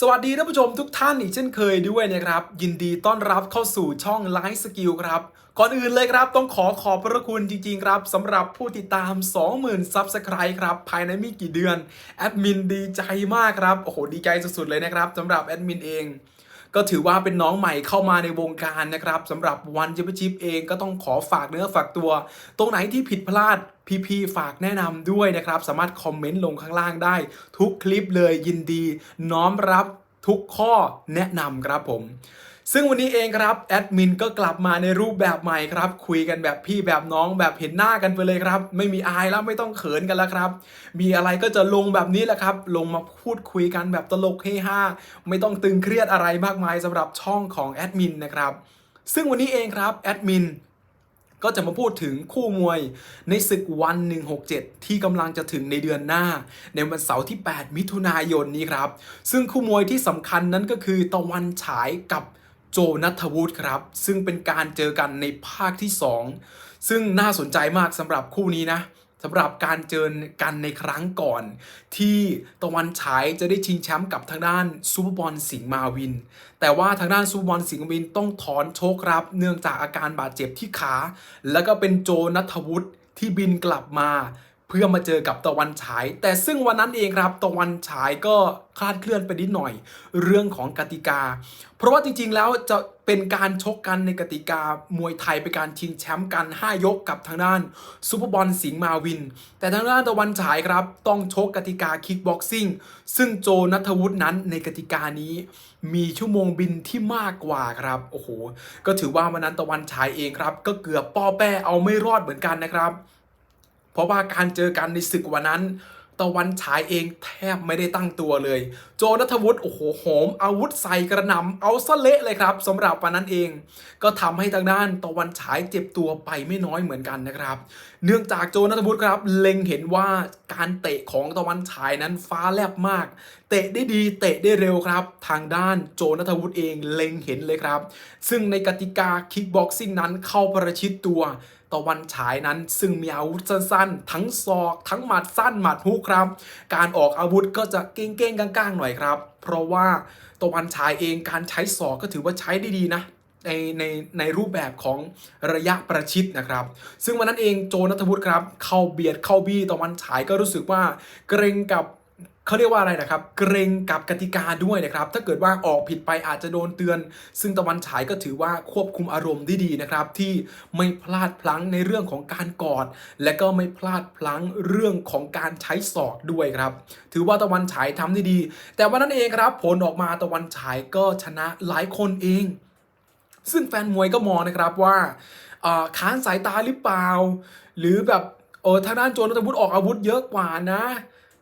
สวัสดีท่านผู้ชมทุกท่านอีกเช่นเคยด้วยนะครับ ยินดีต้อนรับเข้าสู่ช่องไลฟ์สกิลครับ ก่อนอื่นเลยครับ ต้องขอขอบพระคุณจริง ๆ ครับสำหรับผู้ติดตาม 20,000ซับสไครต์ครับ ภายในไม่กี่เดือน แอดมินดีใจมากครับ โอ้โห ดีใจสุดๆเลยนะครับสำหรับแอดมินเองก็ถือว่าเป็นน้องใหม่เข้ามาในวงการนะครับสำหรับวันจิชิปเองก็ต้องขอฝากเนื้อฝากตัว ตรงไหนที่ผิดพลาด พี่ๆฝากแนะนำด้วยนะครับ สามารถคอมเมนต์ลงข้างล่างได้ ทุกคลิปเลยยินดี น้อมรับทุกข้อแนะนำครับผมซึ่งวันนี้เองครับแอดมินก็กลับมาในรูปแบบใหม่ครับ คุยกันแบบพี่แบบน้องแบบเห็นหน้ากันไปเลยครับ ไม่มีอายแล้วไม่ต้องเขินกันแล้วครับ มีอะไรก็จะลงแบบนี้แหละครับ ลงมาพูดคุยกันแบบตลกเฮฮาไม่ต้องตึงเครียดอะไรมากมายสำหรับช่องของแอดมินนะครับซึ่งวันนี้เองครับแอดมิน ก็จะมาพูดถึงคู่มวยในศึกวัน 167 ที่กำลังจะถึงในเดือนหน้า ในวันเสาร์ที่ 8 มิถุนายนนี้ครับ ซึ่งคู่มวยที่สำคัญนั้นก็คือตะวันฉายกับโจนัทวุฒิครับ ซึ่งเป็นการเจอกันในภาคที่ 2 ซึ่งน่าสนใจมากสำหรับคู่นี้นะ สำหรับการเจอกันในครั้งก่อน ที่ตะวันฉายจะได้ชิงแชมป์กับทางด้านซูเปอร์บอลสิงห์มาวิน แต่ว่าทางด้านซูเปอร์บอลสิงห์มาวินต้องถอนโชครับ เนื่องจากอาการบาดเจ็บที่ขา แล้วก็เป็นโจนัทวุฒิที่บินกลับมา พื่อมาเจอกับตะวันฉาย แต่ซึ่งวันนั้นเองครับตะวันฉายก็คลาดเคลื่อนไปนิดหน่อย เรื่องของกติกา เพราะว่าจริงๆแล้วจะเป็นการชกกันในกติกามวยไทยเป็นการชิงแชมป์กัน 5 ยกกับทางด้านซูเปอร์บอลสิงห์มาวิน แต่ทางด้านตะวันฉายครับ ต้องชกกติกาคิกบ็อกซิ่งซึ่งโจนัทวุฒินั้นในกติกานี้ มีชั่วโมงบินที่มากกว่าครับโอ้โหก็ถือว่าวันนั้นตะวันฉายเองครับ ก็เกือบป้อแป้เอาไม่รอดเหมือนกันนะครับ เพราะว่าการเจอกันในศึกวันนั้น ตะวันฉายเองแทบไม่ได้ตั้งตัวเลย โจนัทวุฒิโอ้โหโหมอาวุธใส่กระหน่ำเอาซะเละเลยครับสำหรับวันนั้นเอง ก็ทำให้ทางด้านตะวันฉายเจ็บตัวไปไม่น้อยเหมือนกันนะครับ เนื่องจากโจนัทวุฒิครับ เล็งเห็นว่าการเตะของตะวันฉายนั้นฟ้าแลบมาก เตะได้ดีเตะได้เร็วครับ ทางด้านโจนัทวุฒิเองเล็งเห็นเลยครับ ซึ่งในกติกาคิกบ็อกซิ่งนั้นเข้าประชิดตัวตะวันฉายนั้นซึ่งมีอาวุธสั้นๆ ทั้งศอก ทั้งหมัดสั้นหมัดฮุกครับ การออกอาวุธก็จะเก้งๆก้างๆหน่อยครับ เพราะว่าตะวันฉายเองการใช้ศอกก็ถือว่าใช้ได้ดีนะ ในในในรูปแบบของระยะประชิดนะครับ ซึ่งวันนั้นเองโจนัทวุฒิครับเข้าเบียดเข้าบี้ตะวันฉายก็รู้สึกว่าเกรงกับเขาเรียกว่าอะไรนะครับ เกรงกับกติกาด้วยนะครับ ถ้าเกิดว่าออกผิดไปอาจจะโดนเตือน ซึ่งตะวันฉายก็ถือว่าควบคุมอารมณ์ได้ดีนะครับ ที่ไม่พลาดพลั้งในเรื่องของการกอด และก็ไม่พลาดพลั้งเรื่องของการใช้ศอกด้วยครับ ถือว่าตะวันฉายทำได้ดี แต่วันนั้นเองครับ ผลออกมาตะวันฉายก็ชนะหลายคนเอง ซึ่งแฟนมวยก็มองนะครับว่าอ่อค้านสายตาหรือเปล่า หรือแบบเออทางด้านโจนัทวุฒิออกอาวุธเยอะกว่านะ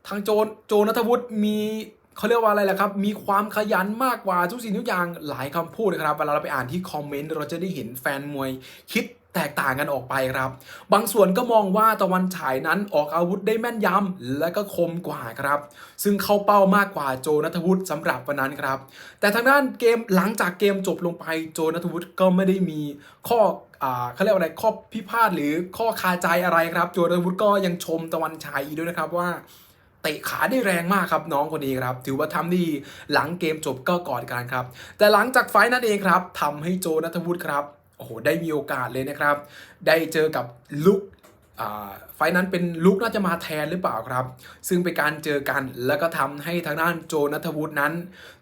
ทางโจนโจนัทวุฒิมีเขาเรียกว่าอะไรล่ะครับ มีความขยันมากกว่าทุกสิ่งทุกอย่างหลายคำพูดนะครับเวลาเราไปอ่านที่คอมเมนต์เราจะได้เห็นแฟนมวยคิด แตกต่างกันออกไปครับ บางส่วนก็มองว่าตะวันฉายนั้นออกอาวุธได้แม่นยำและก็คมกว่าครับ ซึ่งเข้าเป้ามากกว่าโจนัทวุฒิสำหรับวันนั้นครับ แต่ทางด้านเกมหลังจากเกมจบลงไปโจนัทวุฒิก็ไม่ได้มีข้ออ่าเขาเรียกว่าอะไรข้อพิพาทหรือข้อคาใจอะไรครับ โจนัทวุฒิก็ยังชมตะวันฉายอีกด้วยนะครับว่าเตะขาได้แรงมากครับน้องคนนี้ครับ ถือว่าทำดีหลังเกมจบก็กอดกันครับ แต่หลังจากไฟนั้นเองครับทำให้โจนัทวุฒิครับ โอ้โหได้มีโอกาสเลยนะครับ ได้เจอกับลุกไฟนั้นเป็นลุกน่าจะมาแทนหรือเปล่าครับ ซึ่งเป็นการเจอกันแล้วก็ทำให้ทางด้านโจนัทวุฒินั้น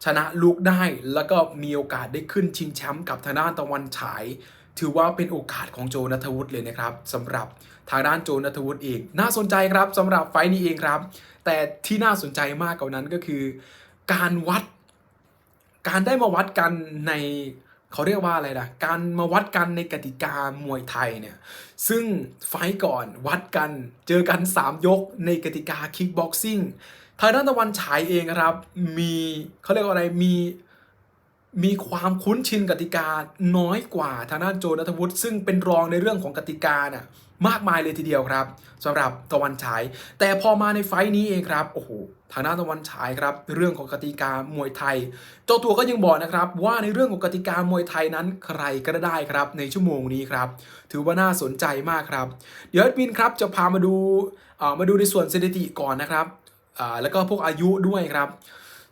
ชนะลุกได้แล้วก็มีโอกาสได้ขึ้นชิงแชมป์กับทางด้านตะวันฉาย ถือว่าเป็นโอกาสของโจนัทวุฒิเลยนะครับสำหรับทางด้านโจนัทวุฒิเองน่าสนใจครับสำหรับไฟนี้เองครับ แต่ที่น่าสนใจมากกว่านั้นก็คือ การวัด การได้มาวัดกันใน เขาเรียกว่าอะไรนะการมาวัดกันในกติกามวยไทยเนี่ย ซึ่งไฟก่อนวัดกันเจอกัน 3 ยกในกติกาคิกบ็อกซิ่งทางด้านตะวันฉายเองครับ มีเขาเรียกว่าอะไรมีมีความคุ้นชินกติกาน้อยกว่าทางด้านโจนัทวุฒิซึ่งเป็นรองในเรื่องของกติกาน่ะมากมายเลยทีเดียวครับสำหรับตะวันฉาย แต่พอมาในไฟนี้เองครับโอ้โห ทางด้านตะวันฉายครับเรื่องของกติกามวยไทย เจ้าตัวก็ยังบอกนะครับว่าในเรื่องของกติกามวยไทยนั้นใครก็ได้ครับในชั่วโมงนี้ครับถือว่าน่าสนใจมากครับ เดี๋ยวแอดมินครับจะพามาดูเอ่อมาดูในส่วนสถิติก่อนนะครับอ่าแล้วก็พวกอายุด้วยครับ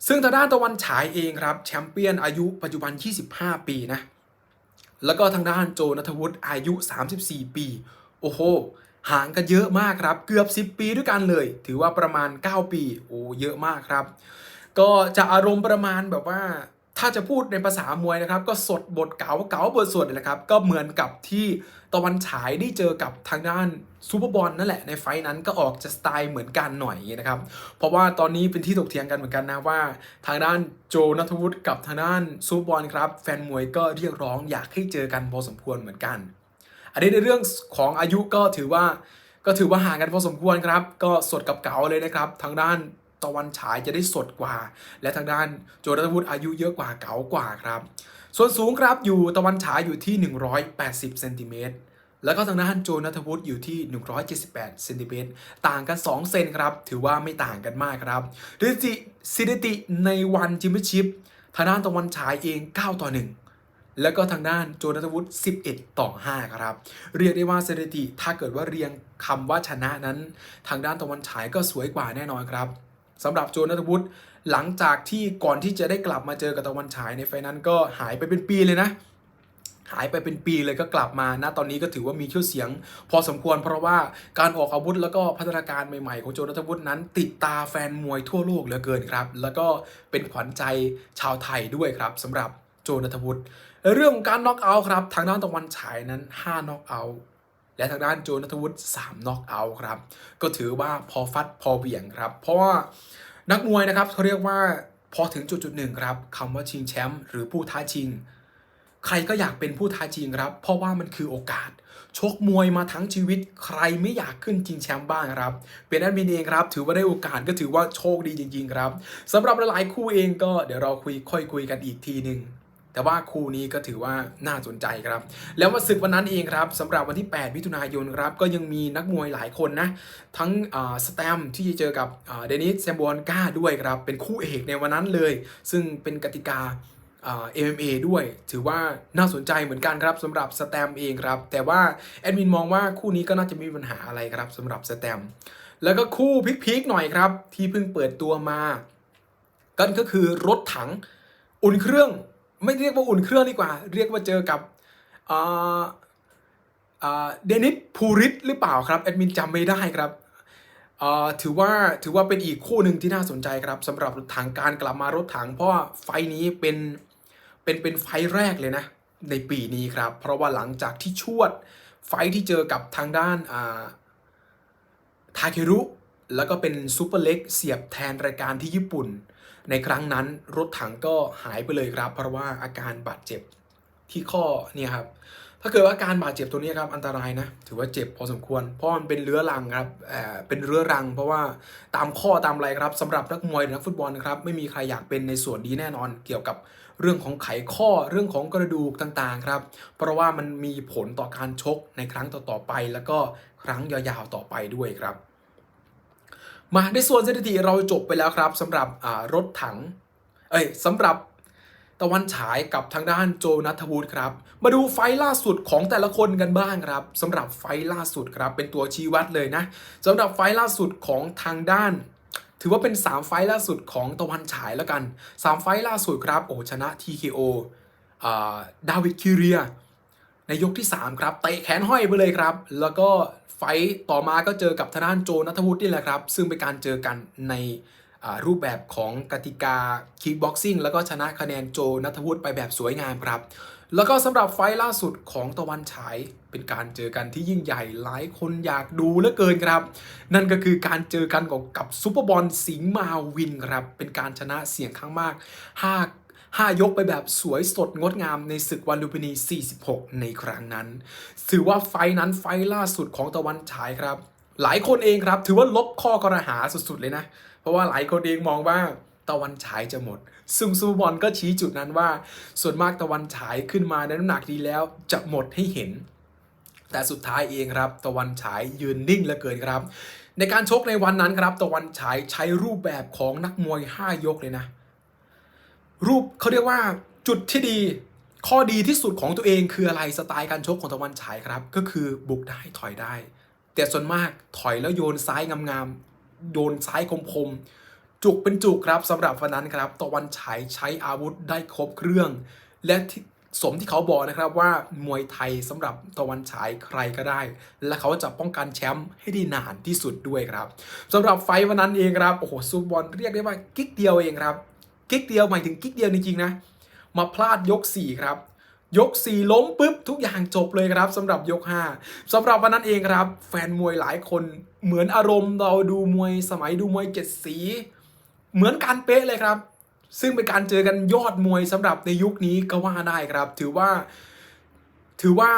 ซึ่งทางด้านตะวันฉายเองครับแชมเปี้ยนอายุปัจจุบัน 25 ปีนะแล้วก็ทางด้านโจนัทวุฒิอายุ 34 ปี โอ้โห ห่างกันเยอะมากครับ เกือบ 10 ปีด้วยกันเลย ถือว่าประมาณ 9 ปี โอ้เยอะมากครับ ก็จะอารมณ์ประมาณแบบว่า ถ้าจะพูดในภาษามวยนะครับ ก็สดบทเก๋าเก๋าบทสดเลยนะครับ ก็เหมือนกับที่ตะวันฉายได้เจอกับทางด้านซูเปอร์บอลนั่นแหละในไฟท์นั้นก็ออกจะสไตล์เหมือนกันหน่อยนะครับ เพราะว่าตอนนี้เป็นที่ถกเถียงกันเหมือนกันนะว่า ทางด้านโจนัทวุฒิกับทางด้านซูเปอร์บอลครับ แฟนมวยก็เรียกร้องอยากให้เจอกันพอสมควรเหมือนกัน อันนี้ในเรื่องของอายุก็ถือว่าก็ถือว่าห่างกันพอสมควรครับ ก็สดกับเก๋าเลยนะครับ ทางด้านตะวันฉายจะได้สดกว่า และทางด้านโจนัทวุฒิอายุเยอะกว่าเก๋ากว่าครับ ส่วนสูงครับอยู่ตะวันฉายอยู่ที่ 180เซนติเมตรแล้วก็ทางด้านโจนัทวุฒิอยู่ที่ 178เซนติเมตรต่างกัน 2 เซนครับ ถือว่าไม่ต่างกันมากครับสถิติสถิติในวันจิมเมชิปทางด้านตะวันฉายเอง 9 ต่อ 1 แล้วก็ทางด้านโจนัทวุฒิ11 ต่อ 5 ครับ เรียกได้ว่าสถิติถ้าเกิดว่าเรียงคำว่าชนะนั้น ทางด้านตะวันฉายก็สวยกว่าแน่นอนครับสำหรับโจนัทวุฒิหลังจากที่ก่อนที่จะได้กลับมาเจอกับตะวันฉายในไฟนั้นก็หายไปเป็นปีเลยนะหายไปเป็นปีเลยก็กลับมาณตอนนี้ก็ถือว่ามีชื่อเสียง พอสมควรเพราะว่าการออกอาวุธแล้วก็พัฒนาการใหม่ๆ ของโจนัทวุฒินั้น ติดตาแฟนมวยทั่วโลกเหลือเกินครับ แล้วก็เป็นขวัญใจชาวไทยด้วยครับสำหรับโจนัทวุฒิ เรื่องของการน็อกเอาท์ครับ ทางด้านตะวันฉายนั้น 5 น็อกเอาท์และทางด้านโจนัทวุฒิ3น็อกเอาท์ครับ ก็ถือว่าพอฟัดพอเบี่ยงครับ เพราะว่านักมวยนะครับเขาเรียกว่าพอถึงจุดจุดหนึ่งครับคำว่าชิงแชมป์หรือผู้ท้าชิง ใครก็อยากเป็นผู้ท้าชิงครับ เพราะว่ามันคือโอกาส ชกมวยมาทั้งชีวิต ใครไม่อยากขึ้นชิงแชมป์บ้างครับ เป็นแอดมินเองครับ ถือว่าได้โอกาสก็ถือว่าโชคดีจริง ๆ ครับสำหรับหลายๆคู่เองก็เดี๋ยวเราคุยค่อยคุยกันอีกทีหนึ่ง แต่ว่าคู่นี้ก็ถือว่าน่าสนใจครับ แล้ววันศึกวันนั้นเองครับสำหรับวันที่ 8 มิถุนายนครับก็ยังมีนักมวยหลายคนนะ ทั้งสแตมที่จะเจอกับเดนิสแซมบอนก้าด้วยครับ เป็นคู่เอกในวันนั้นเลย ซึ่งเป็นกติกาเอ็มเอด้วย ถือว่าน่าสนใจเหมือนกันครับสำหรับสแตมเองครับ แต่ว่าแอดมินมองว่าคู่นี้ก็น่าจะไม่มีปัญหาอะไรครับสำหรับสแตมแล้วก็คู่พลิกๆหน่อยครับ ที่เพิ่งเปิดตัวมา กันก็คือรถถังอุ่นเครื่อง ไม่เรียกว่าอุ่นเครื่องดีกว่า เรียกว่าเจอกับเดนิสพูริสหรือเปล่าครับแอดมินจำไม่ได้ครับถือว่าถือว่าเป็นอีกคู่หนึ่งที่น่าสนใจครับสำหรับรถถังการกลับมารถถังเพราะไฟนี้เป็นเป็นเป็นไฟแรกเลยนะ ในปีนี้ครับ เพราะว่าหลังจากที่ชวดไฟที่เจอกับทางด้านาทาเครุแล้วก็เป็นซูเปอร์เล็กเสียบแทนรายการที่ญี่ปุ่น ในครั้งนั้นรถถังก็หายไปเลยครับ เพราะว่าอาการบาดเจ็บที่ข้อเนี่ยครับถ้าเกิดว่าอาการบาดเจ็บตัวนี้ครับอันตรายนะถือว่าเจ็บพอสมควร เพราะมันเป็นเรื้อรังครับเออเป็นเรื้อรัง เพราะว่าตามข้อตามอะไรครับสำหรับนักมวยนักฟุตบอลนะครับไม่มีใครอยากเป็นในส่วนนี้แน่นอน เกี่ยวกับเรื่องของไขข้อเรื่องของกระดูกต่างๆครับ เพราะว่ามันมีผลต่อการชกในครั้งต่อๆไป แล้วก็ครั้งยาวๆต่อไปด้วยครับ มาในส่วนสถิติเราจบไปแล้วครับสำหรับรถถัง เอ้ยสำหรับตะวันฉายกับทางด้านโจนัทวุฒิครับ มาดูไฟล่าสุดของแต่ละคนกันบ้างครับสำหรับไฟล่าสุดครับ เป็นตัวชี้วัดเลยนะสำหรับไฟล่าสุดของทางด้าน ถือว่าเป็น 3 ไฟล่าสุดของตะวันฉายแล้วกัน 3 ไฟล่าสุดครับโอชนะ TKO ดาวิดคิเรียในยกที่ 3 ครับเตะแขนห้อยไปเลยครับ แล้วก็ ไฟต่อมาก็เจอกับทางด้านโจนัทวุฒินี่แหละครับ ซึ่งเป็นการเจอกันในรูปแบบของกติกาคิกบ็อกซิ่งแล้วก็ชนะคะแนนโจนัทวุฒิไปแบบสวยงามครับ แล้วก็สำหรับไฟล่าสุดของตะวันฉายเป็นการเจอกันที่ยิ่งใหญ่หลายคนอยากดูเหลือเกินครับ นั่นก็คือการเจอกันของกับซูเปอร์บอลสิงห์มาวินครับ เป็นการชนะเสียงข้างมาก5 5 ยกไปแบบสวยสดงดงามในศึกวันลุมพินี 46 ในครั้งนั้น ถือว่าไฟนั้นไฟล์ล่าสุดของตะวันฉายครับ หลายคนเองครับถือว่าลบข้อกระหาสุดๆเลยนะ เพราะว่าหลายคนเองมองว่าตะวันฉายจะหมด ซึ่งซูบอลก็ชี้จุดนั้นว่า ส่วนมากตะวันฉายขึ้นมาในน้ำหนักดีแล้วจะหมดให้เห็น แต่สุดท้ายเองครับ ตะวันฉายยืนนิ่งเหลือเกินครับ ในการชกในวันนั้นครับ ตะวันฉายใช้รูปแบบของนักมวย 5 ยกเลยนะ รูปเขาเรียกว่าจุดที่ดี ข้อดีที่สุดของตัวเองคืออะไรสไตล์การชกของตะวันฉายครับ ก็คือบุกได้ถอยได้ แต่ส่วนมากถอยแล้วโยนซ้ายงามๆโยนซ้ายคมๆจุกเป็นจุกครับสำหรับวันนั้นครับตะวันฉายใช้อาวุธได้ครบเครื่อง และสมที่เขาบอกนะครับว่ามวยไทยสำหรับตะวันฉายใครก็ได้ และเขาจะป้องกันแชมป์ให้ได้นานที่สุดด้วยครับสำหรับไฟวันนั้นเองครับโอ้โหซูบอลเรียกได้ว่ากิ๊กเดียวเองครับ กิ๊กเดียวหมายถึงกิ๊กเดียวจริงๆนะ มาพลาดยก 4 ครับ ยก 4 ล้มปุ๊บ ทุกอย่างจบเลยครับสำหรับยก 5สำหรับวันนั้นเองครับ แฟนมวยหลายคนเหมือนอารมณ์เราดูมวยสมัยดูมวยเจ็ดสี เหมือนการเป๊ะเลยครับ ซึ่งเป็นการเจอกันยอดมวยสำหรับในยุคนี้ก็ว่าได้ครับ ถือว่า ถือว่า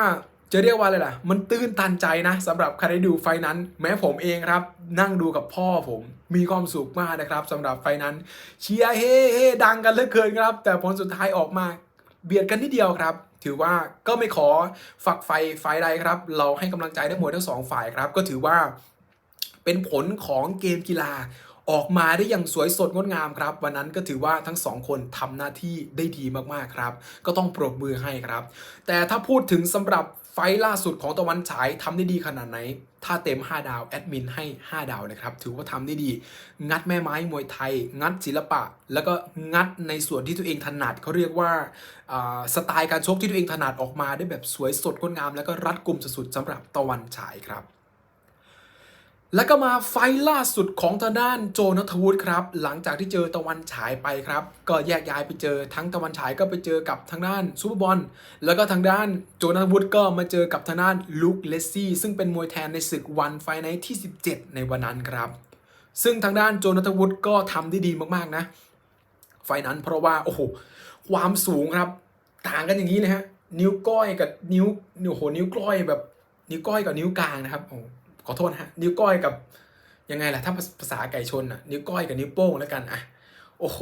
จะเรียกว่าอะไรล่ะ มันตื้นตันใจนะสำหรับใครได้ดูไฟนั้น แม้ผมเองครับ นั่งดูกับพ่อผมมีความสุขมากนะครับสำหรับไฟนั้น เชียร์เฮ้เฮ้ดังกันเหลือเกินครับ แต่ผลสุดท้ายออกมาเบียดกันนิดเดียวครับ ถือว่าก็ไม่ขอฝักไฟฝ่ายใดครับ เราให้กำลังใจได้หมดทั้งสองฝ่ายครับ ก็ถือว่าเป็นผลของเกมกีฬาออกมาได้อย่างสวยสดงดงามครับ วันนั้นก็ถือว่าทั้งสองคนทำหน้าที่ได้ดีมากๆครับ ก็ต้องปรบมือให้ครับ แต่ถ้าพูดถึงสำหรับ ไฟล่าสุดของตะวันฉายทำได้ดีขนาดไหน ถ้าเต็ม 5 ดาวแอดมินให้ 5 ดาวนะครับ ถือว่าทำได้ดี งัดแม่ไม้มวยไทย งัดศิลปะ แล้วก็งัดในส่วนที่ตัวเองถนัดเขาเรียกว่าอ่าสไตล์การชกที่ตัวเองถนัดออกมาได้แบบสวยสดงดงาม แล้วก็รัดกุมสุดๆสำหรับตะวันฉายครับ แล้วก็มาไฟล่าสุดของทางด้านโจนัทวุฒิครับ หลังจากที่เจอตะวันฉายไปครับ ก็แยกย้ายไปเจอทั้งตะวันฉายก็ไปเจอกับทางด้านซูเปอร์บอลแล้วก็ทางด้านโจนัทวุฒิก็มาเจอกับทางด้านลุคเลสซี่ซึ่งเป็นมวยแทนในศึกวันไฟในที่ 17 ในวันนั้นครับ ซึ่งทางด้านโจนัทวุฒิก็ทำได้ดีมากๆนะ ไฟนั้นเพราะว่าโอ้โหความสูงครับต่างกันอย่างนี้เลยฮะนิ้วก้อยกับนิ้วโอ้โหนิ้วก้อยแบบนิ้วก้อยกับนิ้วกลางนะครับโอ้ ขอโทษฮะนิ้วก้อยกับยังไงล่ะถ้าภาษาไก่ชนอะนิ้วก้อยกับนิ้วโป้งแล้วกันอะโอ้โห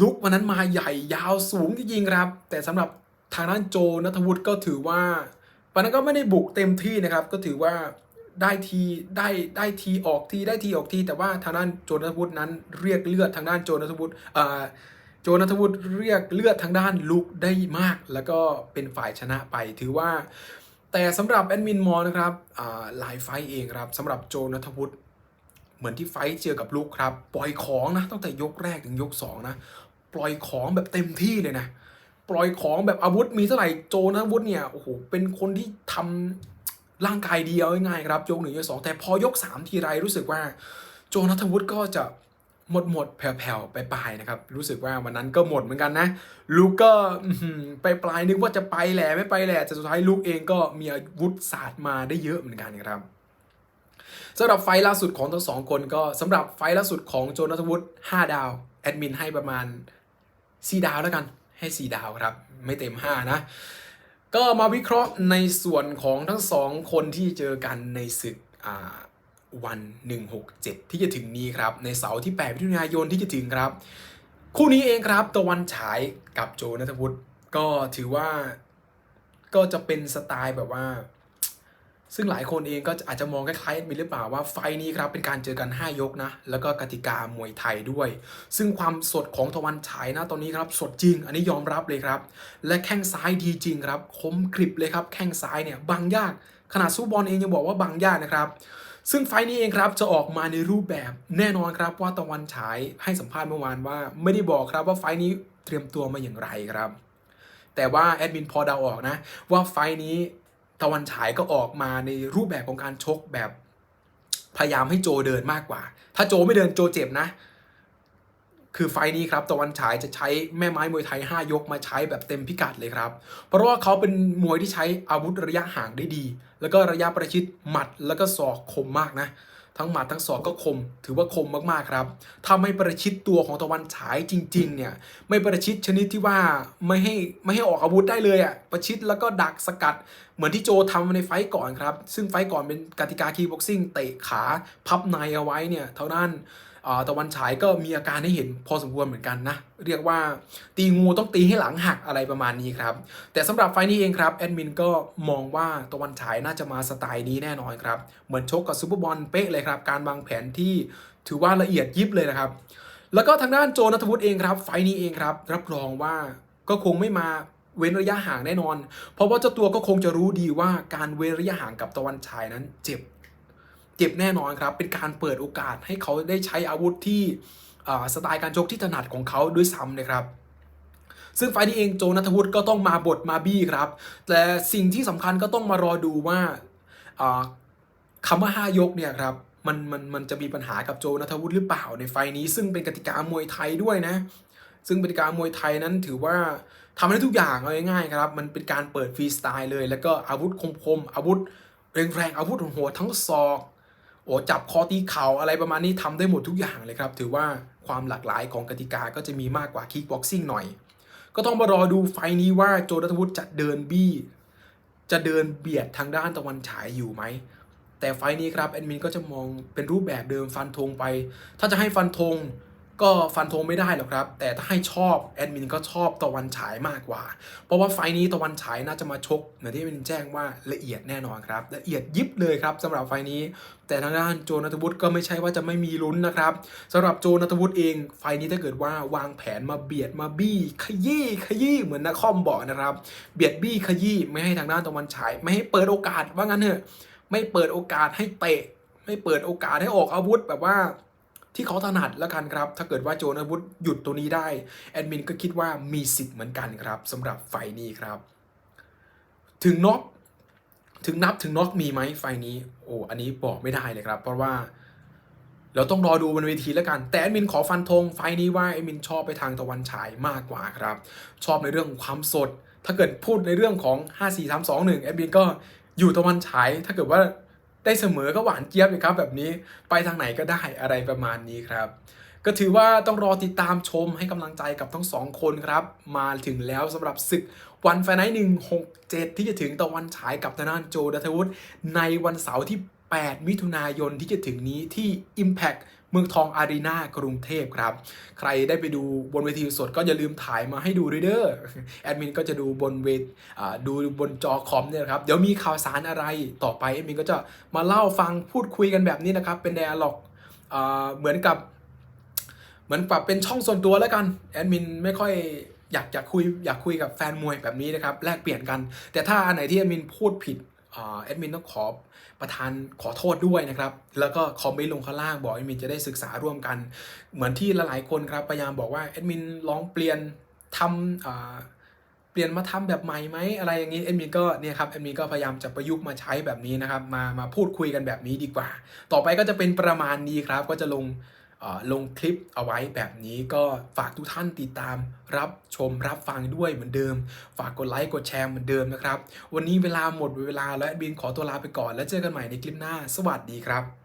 ลุกวันนั้นมาใหญ่ยาวสูงจริงๆครับ แต่สำหรับทางด้านโจนัทวุฒิก็ถือว่าวันนั้นก็ไม่ได้บุกเต็มที่นะครับ ก็ถือว่าได้ทีได้ได้ทีออกทีได้ทีออกที แต่ว่าทางด้านโจนัทวุฒินั้นเรียกเลือดทางด้านโจนัทวุฒิอ่อโจนัทวุฒิเรียกเลือดทางด้านลุกได้มาก แล้วก็เป็นฝ่ายชนะไป ถือว่า แต่สำหรับแอดมินมอนะครับหลายไฟเองครับสำหรับโจนัทวุฒิเหมือนที่ไฟเจอกับลุกครับ ปล่อยของนะตั้งแต่ยกแรกถึงยกสองนะปล่อยของแบบเต็มที่เลยนะปล่อยของแบบอาวุธมีเท่าไหร่โจนัทวุฒิเนี่ยโอ้โหเป็นคนที่ทำร่างกายดีเอาง่ายๆครับยกหนึ่งยกสองแต่พอยกสามทีไรรู้สึกว่า โจนัทวุฒิก็จะ หมดหมดๆแผ่วๆไปปลายนะครับ รู้สึกว่าวันนั้นก็หมดเหมือนกันนะลูกก็ไปปลายนึกว่าจะไปแหละไม่ไปแหละแต่สุดท้ายลูกเองก็มีอาวุธศาสตร์มาได้เยอะเหมือนกันครับสำหรับไฟล์ล่าสุดของทั้งสองคนก็สำหรับไฟล์ล่าสุดของโจนัทวุฒิ5ดาว แอดมินให้ประมาณ 4 ดาวแล้วกัน ให้ 4 ดาวครับ ไม่เต็ม 5 นะ ก็มาวิเคราะห์ในส่วนของทั้งสองคนที่เจอกันในศึกอ่า วัน 167 ที่จะถึงนี้ครับในเสาร์ที่8มิถุนายนที่จะถึงครับ คู่นี้เองครับตะวันฉายกับโจนัทวุฒิก็ถือว่าก็จะเป็นสไตล์แบบว่า ซึ่งหลายคนเองก็อาจจะมองคล้ายๆมีหรือเปล่าว่าไฟนี้ครับเป็นการเจอกัน 5 ยกนะ แล้วก็กติกามวยไทยด้วย ซึ่งความสดของตะวันฉายนะตอนนี้ครับ สดจริง อันนี้ยอมรับเลยครับ และแข้งซ้ายดีจริงครับ คมกริบเลยครับ แข้งซ้ายเนี่ยบังยากขนาดซูบอลเองยังบอกว่าบังยากนะครับ ซึ่งไฟนี้เองครับจะออกมาในรูปแบบแน่นอนครับว่าตะวันฉายให้สัมภาษณ์เมื่อวานว่า ไม่ได้บอกครับว่าไฟนี้เตรียมตัวมาอย่างไรครับ แต่ว่าแอดมินพอเดาออกนะ ว่าไฟนี้ตะวันฉายก็ออกมาในรูปแบบของการชกแบบพยายามให้โจเดินมากกว่า ถ้าโจไม่เดินโจเจ็บนะ คือไฟนี้ครับตะวันฉายจะใช้แม่ไม้มวยไทย 5 ยกมาใช้แบบเต็มพิกัดเลยครับ เพราะว่าเขาเป็นมวยที่ใช้อาวุธระยะห่างได้ดี แล้วก็ระยะประชิดหมัดแล้วก็ศอกคมมากนะ ทั้งหมัดทั้งศอกก็คม ถือว่าคมมากๆครับทำให้ประชิดตัวของตะวันฉายจริง ๆ เนี่ยไม่ประชิดชนิดที่ว่าไม่ให้ไม่ให้ออกอาวุธได้เลยอะ่ะประชิดแล้วก็ดักสกัด เหมือนที่โจทำในไฟก่อนครับ ซึ่งไฟก่อนเป็นกติกาคีบ็อกซิ่งเตะขาพับในเอาไว้เนี่ยเท่านั้น ตะวันฉายก็มีอาการให้เห็นพอสมควรเหมือนกันนะ เรียกว่าตีงูต้องตีให้หลังหักอะไรประมาณนี้ครับ แต่สำหรับไฟนี้เองครับแอดมินก็มองว่าตะวันฉายน่าจะมาสไตล์นี้แน่นอนครับ เหมือนชกกับซูเปอร์บอลเป๊ะเลยครับ การวางแผนที่ถือว่าละเอียดยิบเลยนะครับ แล้วก็ทางด้านโจนัทวุฒิเองครับ ไฟนี้เองครับ รับรองว่าก็คงไม่มาเว้นระยะห่างแน่นอน เพราะว่าเจ้าตัวก็คงจะรู้ดีว่าการเว้นระยะห่างกับตะวันฉายนั้นเจ็บ เจ็บแน่นอนครับ เป็นการเปิดโอกาสให้เขาได้ใช้อาวุธที่สไตล์การชกที่ถนัดของเขาด้วยซ้ำนะครับซึ่งไฟนี้เองโจนัทวุฒิก็ต้องมาบทมาบี้ครับ แต่สิ่งที่สำคัญก็ต้องมารอดูว่าอ่าคำว่า5ยกเนี่ยครับมันมันมันจะมีปัญหากับโจนัทวุฒิหรือเปล่าในไฟนี้ ซึ่งเป็นกติกามวยไทยด้วยนะ ซึ่งกติกามวยไทยนั้นถือว่าทำได้ทุกอย่างเอาง่ายๆครับ มันเป็นการเปิดฟรีสไตล์เลย แล้วก็อาวุธคมๆอาวุธแรงๆอาวุธโหดๆทั้งศอก โอ้จับคอตีเข่าอะไรประมาณนี้ทำได้หมดทุกอย่างเลยครับ ถือว่าความหลากหลายของกติกาก็จะมีมากกว่าคิกบ็อกซิ่งหน่อย ก็ต้องมารอดูไฟนี้ว่าโจนัทวุฒิจะเดินบี้ จะเดินเบียดทางด้านตะวันฉายอยู่ไหม แต่ไฟนี้ครับแอดมินก็จะมองเป็นรูปแบบเดิมฟันธงไป ถ้าจะให้ฟันธง ก็ฟันธงไม่ได้หรอกครับ แต่ถ้าให้ชอบแอดมินก็ชอบตะวันฉายมากกว่า เพราะว่าไฟนี้ตะวันฉายน่าจะมาชกเหมือนที่แอดมินแจ้งว่าละเอียดแน่นอนครับ ละเอียดยิบเลยครับสำหรับไฟนี้ แต่ทางด้านโจนัทวุฒิก็ไม่ใช่ว่าจะไม่มีลุ้นนะครับสำหรับโจนัทวุฒิเอง ไฟนี้ถ้าเกิดว่าวางแผนมาเบียดมาบี้ ขยี้ขยี้เหมือนนักคอมบอกนะครับ เบียดบี้ขยี้ไม่ให้ทางด้านตะวันฉาย ไม่ให้เปิดโอกาสว่างั้นเถอะ ไม่เปิดโอกาสให้เตะ ไม่เปิดโอกาสให้ออกอาวุธแบบว่า ที่เขาถนัดแล้วกันครับ ถ้าเกิดว่าโจนัทวุฒิหยุดตัวนี้ได้ แอดมินก็คิดว่ามีสิทธิ์เหมือนกันครับสำหรับไฟนี้ครับ ถึงน็อกถึงนับถึงน็อกมีไหมไฟนี้ โอ้อันนี้บอกไม่ได้เลยครับ เพราะว่าเราต้องรอดูบนเวทีแล้วกัน แต่แอดมินขอฟันธงไฟนี้ว่าแอดมินชอบไปทางตะวันฉายมากกว่าครับ ชอบในเรื่องของความสด ถ้าเกิดพูดในเรื่องของ 5 4 3 2 1แอดมินก็อยู่ตะวันฉาย ถ้าเกิดว่า ได้เสมอก็หวานเจี๊ยบเลยครับ แบบนี้ไปทางไหนก็ได้อะไรประมาณนี้ครับ ก็ถือว่าต้องรอติดตามชมให้กำลังใจกับทั้งสองคนครับ มาถึงแล้วสำหรับศึกวันไฟไนท์หนึ่งหกเจ็ดที่จะถึงตะวันฉายกับธนานโจดัทวุฒิในวันเสาร์ที่ 8 มิถุนายนที่จะถึงนี้ที่ Impact เมืองทองอารีนากรุงเทพครับ ใครได้ไปดูบนเวทีสดก็อย่าลืมถ่ายมาให้ดูด้วยเด้อแอดมินก็จะดูบนเวทดูบนจอคอมเนี่ยครับ เดี๋ยวมีข่าวสารอะไรต่อไปแอดมินก็จะมาเล่าฟังพูดคุยกันแบบนี้นะครับ เป็นไดอะล็อกอ่าเหมือนกับ เหมือนปรับเป็นช่องส่วนตัวแล้วกันแอดมินไม่ค่อยอยากจะคุยอยากคุยกับแฟนมวยแบบนี้นะครับแลกเปลี่ยนกัน แต่ถ้าอันไหนที่แอดมินพูดผิด แอดมินต้องขอประธานขอโทษด้วยนะครับ แล้วก็คอมเมนต์ลงข้างล่างบอกแอดมินจะได้ศึกษาร่วมกัน เหมือนที่หลายๆคนครับพยายามบอกว่าแอดมินลองเปลี่ยนทำเปลี่ยนมาทำแบบใหม่ไหมอะไรอย่างนี้แอดมินก็เนี่ยครับแอดมินก็พยายามจะประยุกต์มาใช้แบบนี้นะครับ มามาพูดคุยกันแบบนี้ดีกว่า ต่อไปก็จะเป็นประมาณนี้ครับก็จะลง ลงคลิปเอาไว้แบบนี้ก็ฝากทุกท่านติดตามรับชมรับฟังด้วยเหมือนเดิม ฝากกดไลค์กดแชร์เหมือนเดิมนะครับ วันนี้เวลาหมดเวลาแล้วแอดบินขอตัวลาไปก่อน แล้วเจอกันใหม่ในคลิปหน้า สวัสดีครับ